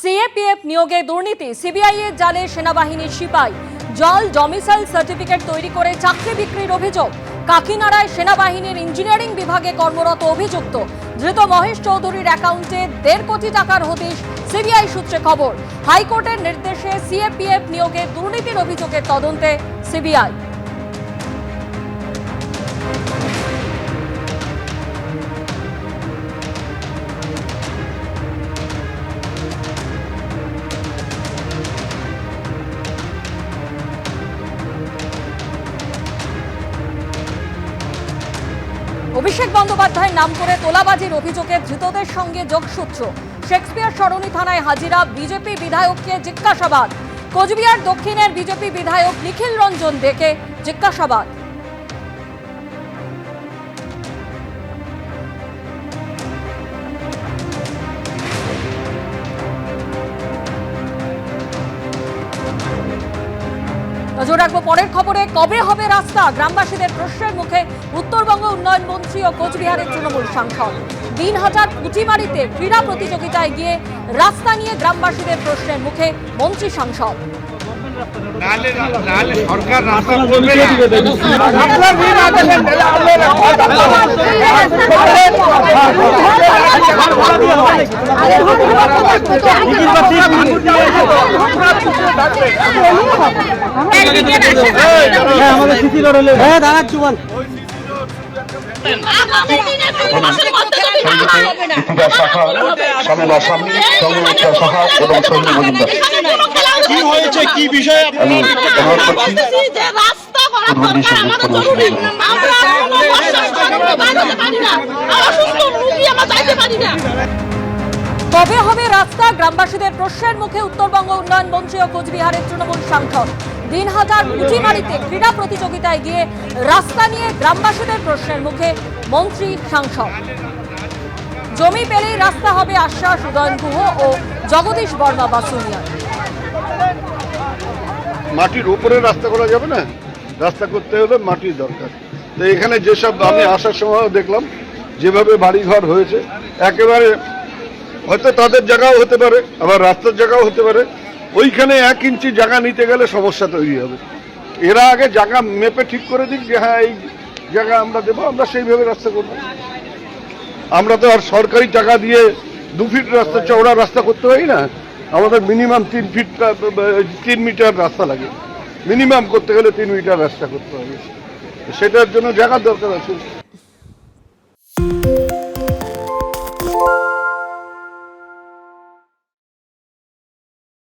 CAPF নিয়োগে দুর্নীতি CBI এর জালে সেনাবাহিনীর সিপাই। জল ডমিসাইল সার্টিফিকেট তৈরি করে চাকরি বিক্রির অভিযোগ। কাকিনাড়ায় সেনাবাহিনীর ইঞ্জিনিয়ারিং বিভাগে কর্মরত অভিযুক্ত। ধৃত মহেশ চৌধুরীর অ্যাকাউন্টে দেড় কোটি টাকার হদিশ, সিবিআই সূত্রে খবর। হাইকোর্টের নির্দেশে সিএপিএফ নিয়োগে দুর্নীতির অভিযোগের তদন্তে সিবিআই। অভিষেক বন্দ্যোপাধ্যায়ের নাম করে তোলাবাজির অভিযোগে ধৃতদের সঙ্গে যোগসূত্র। শেক্সপিয়ার সরণি থানায় হাজিরা বিজেপি বিধায়ককে জিজ্ঞাসাবাদ। কোচবিহার দক্ষিণের বিজেপি বিধায়ক নিখিল রঞ্জন দেখে জিজ্ঞাসাবাদ। নজর রাখব পরের খবরে কবে হবে রাস্তা? গ্রামবাসীদের প্রশ্নের মুখে উত্তরবঙ্গ উন্নয়ন মন্ত্রী ও কোচবিহারের তৃণমূল সাংসদ। তিন হাজার পুঁটিমারিতে ক্রীড়া প্রতিযোগিতায় গিয়ে রাস্তা নিয়ে গ্রামবাসীদের প্রশ্নের মুখে মন্ত্রী সাংসদ। সরকার রাস্তা করবে না আপনার বিল আদেশ দিলে আপনারা আমাদের সিসি রোড হলে হ্যাঁ দাঁড়াচ্ছি বল দীপিকা সাহা শ্যামলা স্বামী সংরক্ষা সাহা এবং সৌম্য মজুমদার কি হয়েছে কি বিষয়ে আমি অনুরোধ করছি রাস্তা করা দরকার আমাদের জরুরি আমরা বর্ষার কারণে বাইরে পারি না কবে হবে রাস্তা গ্রামবাসীদের প্রশ্নের মুখে উত্তরবঙ্গ উন্নয়ন মন্ত্রী ও কোচবিহারের তৃণমূল সাংসদ। দিন হাজার পুঁটিমারিতে ক্রীড়া প্রতিযোগিতায় গিয়ে রাস্তা নিয়ে গ্রামবাসীদের প্রশ্নের মুখে মন্ত্রী সাংসদ। জমি পেলেই রাস্তা হবে আশ্বাস উদয়ন গুহ ও জগদীশ বর্মা বাসুনিয়া মাটির উপরে রাস্তা করা যাবে না? রাস্তা করতে হলে মাটির দরকার। তো এখানে যেসব আমি আসার সময় দেখলাম, যেভাবে বাড়িঘর হয়েছে, একেবারে হয়তো তাদের জায়গাও হতে পারে, আবার রাস্তার জায়গাও হতে পারে। ওইখানে এক ইঞ্চি জায়গা নিতে গেলে সমস্যা তৈরি হবে। এরা আগে জায়গা মেপে ঠিক করে দিক যে হ্যাঁ এই জায়গা আমরা দেবো, আমরা সেইভাবে রাস্তা করব। আমরা তো আর সরকারি টাকা দিয়ে দু ফিট রাস্তা, চওড়া রাস্তা করতে পারি না। আমাদের মিনিমাম তিন ফিট তিন মিটার রাস্তা লাগে। মিনিমাম করতে গেলে তিন মিটার রাস্তা করতে হবে। সেটার জন্য জায়গার দরকার আছে।